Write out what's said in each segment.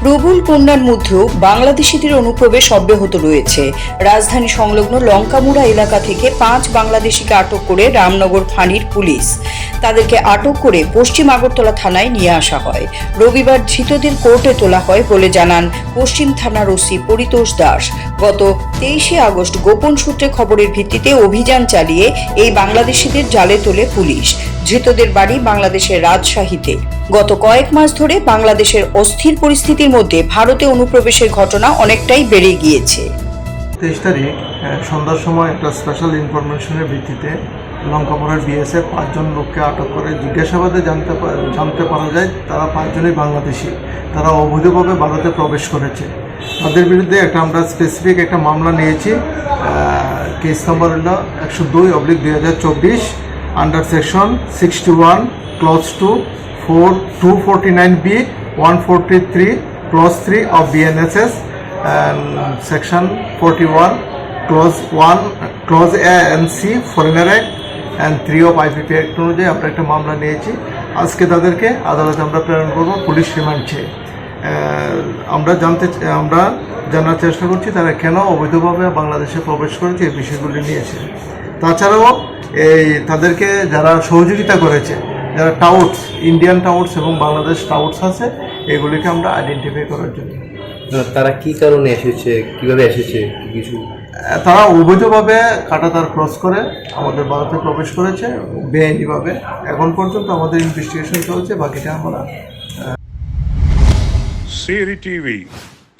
প্রবল বন্যার মধ্যেও বাংলাদেশিদের অনুপ্রবেশ অব্যাহত রয়েছে। রাজধানী সংলগ্ন লঙ্কামুড়া এলাকা থেকে পাঁচ বাংলাদেশিকে আটক করে রামনগর ফাঁড়ির পুলিশ। তাদেরকে আটক করে পশ্চিম আগরতলা থানায় নিয়ে আসা হয়। রবিবার ধৃতদের কোর্টে তোলা হয় বলে জানান পশ্চিম থানার ওসি পরিতোষ দাস। গত তেইশে আগস্ট গোপন সূত্রে খবরের ভিত্তিতে অভিযান চালিয়ে এই বাংলাদেশিদের জালে তোলে পুলিশ। ধৃতদের বাড়ি বাংলাদেশের রাজশাহীতে। গত কয়েক মাস ধরে বাংলাদেশের অস্থির পরিস্থিতির মধ্যে ভারতে অনুপ্রবেশের ঘটনা অনেকটাই বেড়ে গিয়েছে। তেইশ তারিখ সন্ধ্যার সময় একটা স্পেশাল ইনফরমেশনের ভিত্তিতে লঙ্কাপুরের বিএসএফ পাঁচজন লোককে আটক করে জিজ্ঞাসাবাদে জানতে জানতে পারা যায় তারা পাঁচজনই বাংলাদেশি। তারা অবৈধভাবে ভারতে প্রবেশ করেছে। তাদের বিরুদ্ধে একটা আমরা স্পেসিফিক একটা মামলা নিয়েছি কেস নম্বর হলো একশো দুই অবলিক দুই হাজার চব্বিশ under section sixty one clause two four two forty nine B one forty three clause three of BNSS and section 41 clause 1 clause A and C, foreigner act, and 3 of IPP act অনুযায়ী আমরা একটা মামলা নিয়েছি। আজকে তাদেরকে আদালতে আমরা প্রেরণ করব পুলিশ রিমান্ড চেয়ে। আমরা জানতে আমরা জানার চেষ্টা করছি তারা কেন অবৈধভাবে বাংলাদেশে প্রবেশ করেছে এই বিষয়গুলি নিয়েছে তাছাড়াও এই তাদেরকে যারা সহযোগিতা করেছে যারা টাউটস ইন্ডিয়ান টাউটস এবং বাংলাদেশ টাউটস আছে এগুলিকে আমরা আইডেন্টিফাই করার জন্য। তারা কি কারণে এসেছে? কীভাবে এসেছে? কিছু? তারা অবৈধভাবে কাটাতার ক্রস করে আমাদের ভারতে প্রবেশ করেছে বেআইনিভাবে। এখন পর্যন্ত আমাদের ইনভেস্টিগেশন চলছে বাকিটা আমরা Siri TV,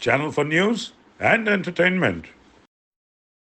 channel for news and entertainment.